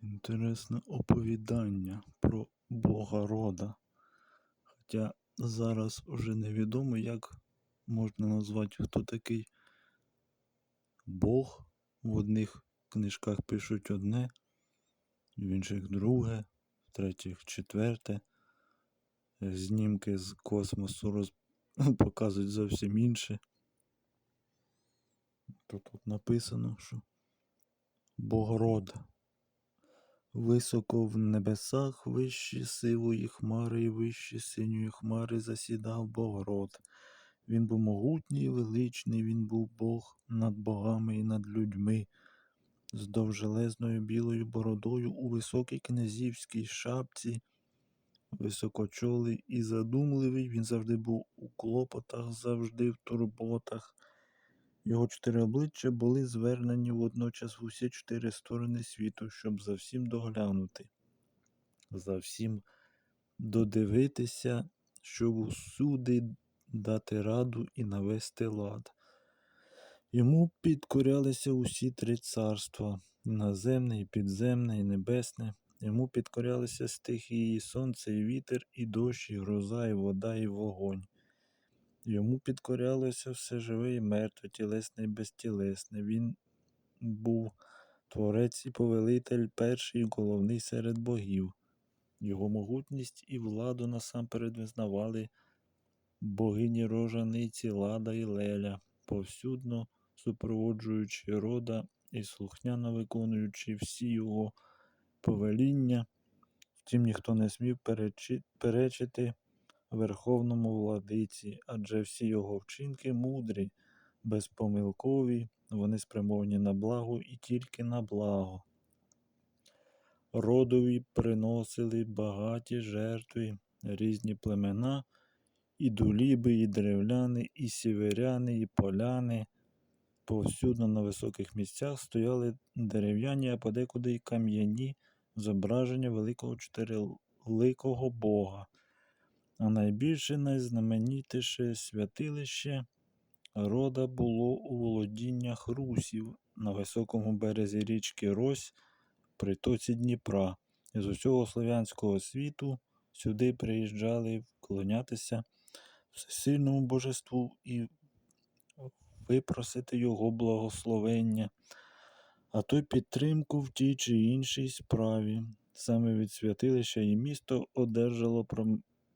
Інтересне оповідання про Бога рода. Хоча зараз вже невідомо, як можна назвати, хто такий Бог. В одних книжках пишуть одне, в інших друге, в третіх четверте. Знімки з космосу роз... показують зовсім інше. Тут, тут написано, що Богород. Високо в небесах, вищі сивої хмари і вищі синьої хмари засідав Богород. Він був могутній і величний, він був Бог над богами і над людьми, з довжелезною білою бородою у високій князівській шапці, високочолий і задумливий, він завжди був у клопотах, завжди в турботах. Його чотири обличчя були звернені водночас в усі чотири сторони світу, щоб за всім доглянути, за всім додивитися, щоб усюди дати раду і навести лад. Йому підкорялися усі три царства наземне, і підземне, і небесне. Йому підкорялися стихії, сонце, і вітер, і дощ, і гроза, і вода, і вогонь. Йому підкорялося все живе і мертве, тілесне і безтілесне. Він був творець і повелитель, перший і головний серед богів. Його могутність і владу насамперед визнавали богині рожаниці Лада і Леля, повсюдно супроводжуючи рода і слухняно виконуючи всі його повеління. Втім, ніхто не смів перечити верховному владиці, адже всі його вчинки мудрі, безпомилкові, вони спрямовані на благо і тільки на благо. Родові приносили багаті жертви, різні племена, і дуліби, і древляни, і сіверяни, і поляни. Повсюдно на високих місцях стояли дерев'яні, а подекуди й кам'яні зображення великого чотириликого Бога. А найбільше найзнаменітіше святилище рода було у володіннях русів на високому березі річки Рось при тоці Дніпра. З усього слов'янського світу сюди приїжджали вклонятися всесильному божеству і випросити його благословення, а то й підтримку в тій чи іншій справі. Саме від святилища і місто одержало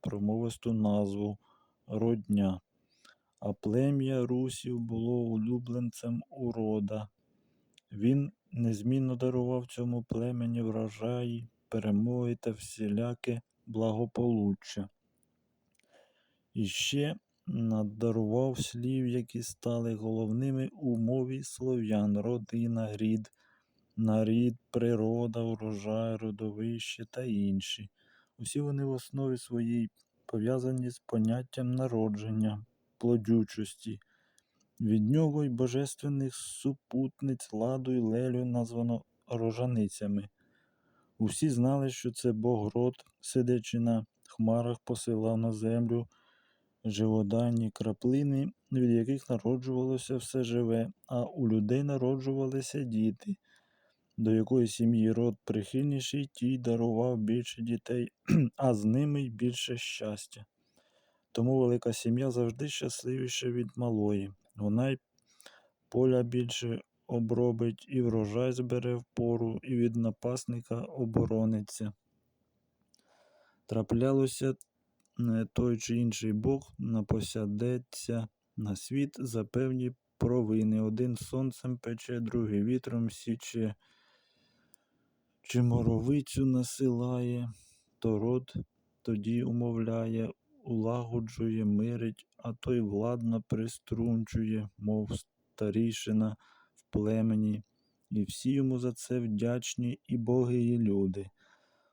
промовисту назву Родня, а плем'я русів було улюбленцем урода. Він незмінно дарував цьому племені врожаї, перемоги та всіляке благополуччя. І ще надарував слів, які стали головними у мові слов'ян родина, рід, нарід, природа, урожай, родовище та інші. Усі вони в основі своїй пов'язані з поняттям народження, плодючості. Від нього й божественних супутниць ладу й лелю названо рожаницями. Усі знали, що це Бог род, сидячи на хмарах, посилав на землю живоданні краплини, від яких народжувалося все живе, а у людей народжувалися діти. До якої сім'ї род прихильніший, тій дарував більше дітей, а з ними й більше щастя. Тому велика сім'я завжди щасливіша від малої. Вона й поля більше обробить, і врожай збере в пору, і від напасника оборониться. Траплялося е, той чи інший Бог напосядеться на світ за певні провини. Один сонцем пече, другий вітром січе, чи моровицю насилає, то род тоді умовляє, улагоджує, мирить, а той владно приструнчує, мов старішина в племені, і всі йому за це вдячні і боги, і люди.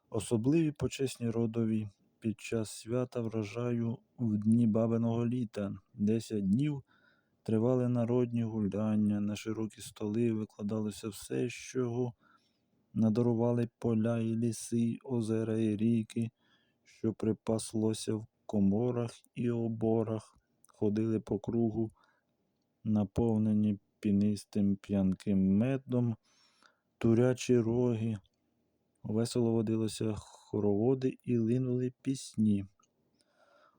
Особливі почесні родові. Під час свята врожаю в дні бабиного літа, десять днів тривали народні гуляння, на широкі столи викладалося все, що надарували поля і ліси, озера і ріки, що припаслося в коморах і оборах, ходили по кругу, наповнені пінистим п'янким медом, турячі роги. Весело водилися хороводи і линули пісні.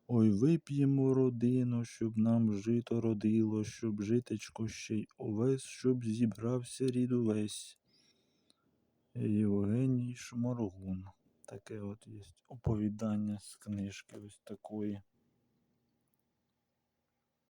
Ой вип'ємо родину, щоб нам жито родило, щоб житечко ще й увесь, щоб зібрався рід увесь. Євгеній Шморгун. Таке от є оповідання з книжки ось такої.